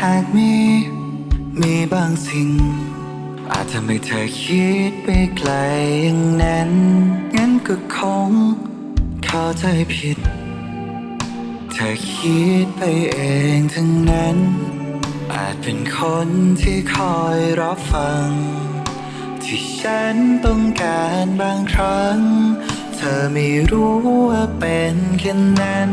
หากมี มีบางสิ่ง อาจทำให้เธอคิดไปไกลอย่างนั้น งั้นก็คงเข้าใจผิด เธอคิดไปเองทั้งนั้น อาจเป็นคนที่คอยรับฟัง ที่ฉันต้องการบางครั้ง เธอไม่รู้ว่าเป็นแค่นั้น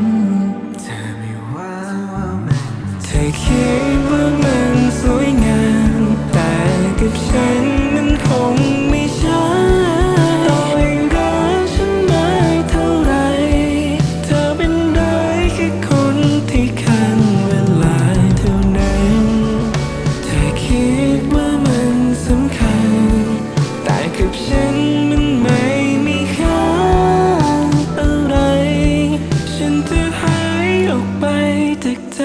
ออกไปจากใจ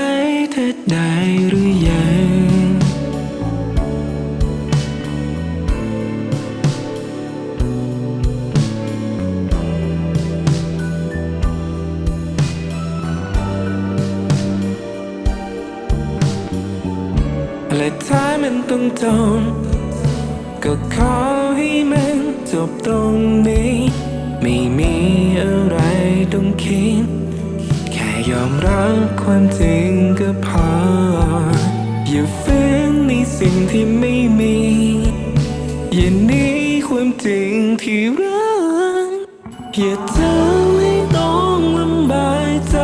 เธอได้หรือยัง และถ้ามันต้องจบก็ขอให้มันจบตรงนี้ ไม่มีอะไรต้องคิด อมรับความจริงก็พอ อย่าฝืนในสิ่งที่ไม่มีอย่าหนีความจริงที่รักอย่าทำให้ต้องลำบากใจ